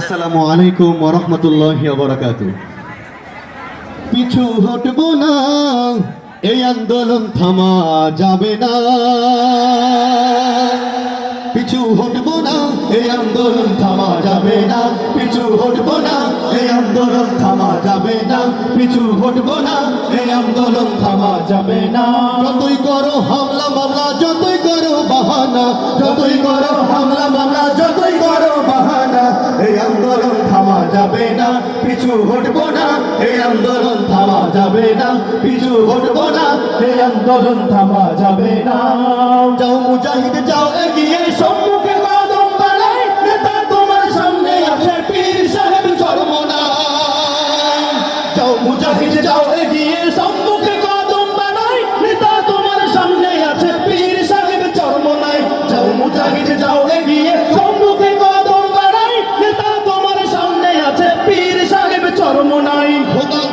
আসসালামু আলাইকুম ওরহমতুল্লাহ বরকাত পিছু হটবো না, এই আন্দোলন থামা যাবে না। পিছু হটবো না, এই আন্দোলন থামা যাবে না। পিছু হটবো না, এই আন্দোলন থামা যাবে না। পিছু হটবো না, এই আন্দোলন থামা যাবে না। যতই করো হামলা, মামলা, যতই করো বাহানা, যতই করো হামলা পিছু না, এই আন্দোলন থামা যাবে না। পিছু হটবো না, এই আন্দোলন থামা যাবে না। যাও মুজাহিদ, যাও এগিয়ে, সম্মুখে কদম বাড়াই তোমার সামনে আছে পীর সাহেব চরমনা যাও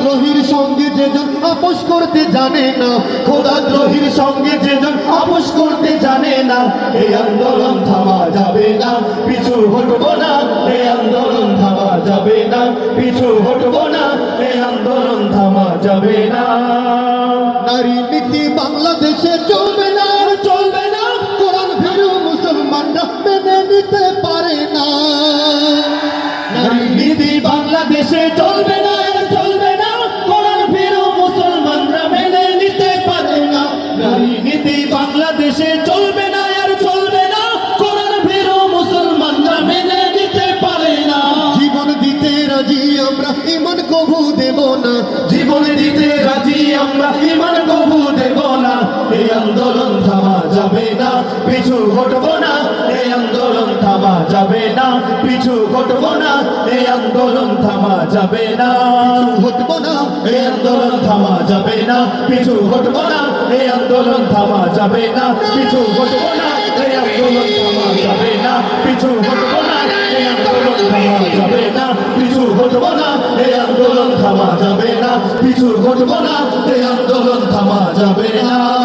দ্রোহীর সঙ্গে যেজন আপোষ করতে জানে না খোদা দ্রোহীর সঙ্গে যেজন আপোষ করতে জানে না, এই আন্দোলন থামা যাবে না, পিছু হটবো না, এই আন্দোলন থামা যাবে না, পিছু হটবো না, এই আন্দোলন থামা যাবে না। নারী নীতি বাংলাদেশে চলবে না চলবে না, কোরআন ভীরু মুসলমানরা মেনে নিতে পারে না। নারী নীতি বাংলাদেশে চলবে না আমরা ইমান কবু দেব না। জীবন দিতে রাজি আমরা ইমান কবু দেব না। এই আন্দোলন থামা যাবে না পিছু হটবো না। এই আন্দোলন থামা যাবে না পিছু হটবো না। এই আন্দোলন থামা যাবে না। হটবো না। এই আন্দোলন থামা যাবে না পিছু হটবো না। এই আন্দোলন থামা যাবে না পিছু হটবো না। এই আন্দোলন থামা যাবে না পিছু হটবো না। এই আন্দোলন থামা যাবে হটবো না, এই আন্দোলন থামা যাবে না। পিছু হটবো না, এই আন্দোলন থামা যাবে না।